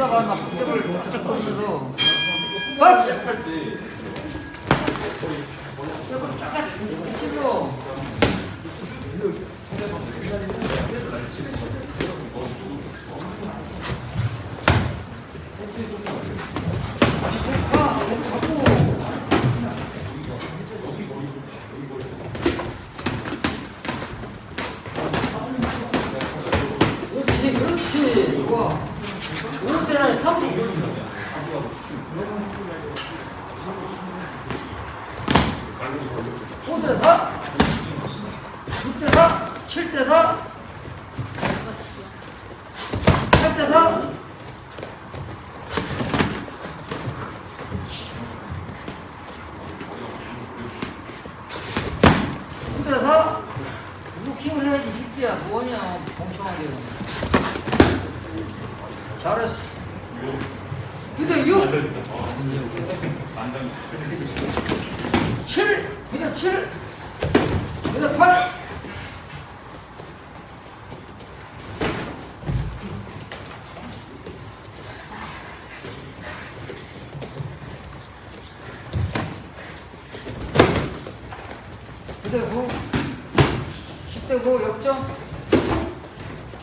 혼자가 막 그때를 보면서 박스! 그렇지 좋아 오대 안에 3 5대 4 6대 4 7대 4 8대 4 9대 4 루킹을 해야지 새끼야. 뭐하냐 멍청하게 잘했어. 9대 6 7 9대 7 9대 8 9대 9 10대 9 역전.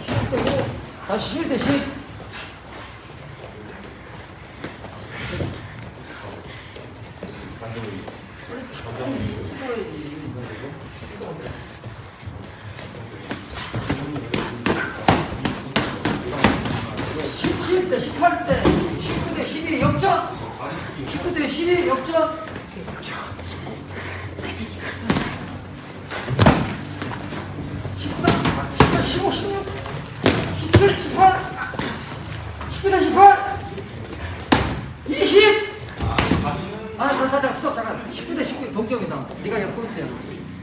10대 9 다시 7대 10 17대 18대 19대 12 역전 19대 12 역전 14, 15, 16, 17, 18, 19대 18, 20. 아, 나 살짝 스톱 잠깐. 19대 19 동점이다. 네가 역 포인트야.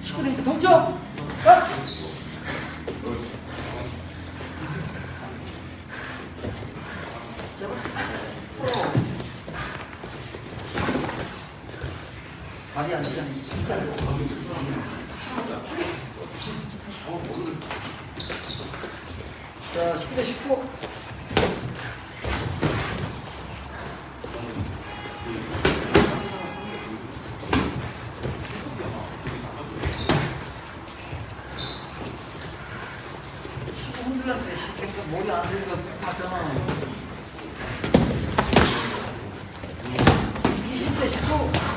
19대 19 동점. 아! 말이 안 되잖아. 자, 19대 19. 머리 안 들리니까 맞잖아. 20대 19.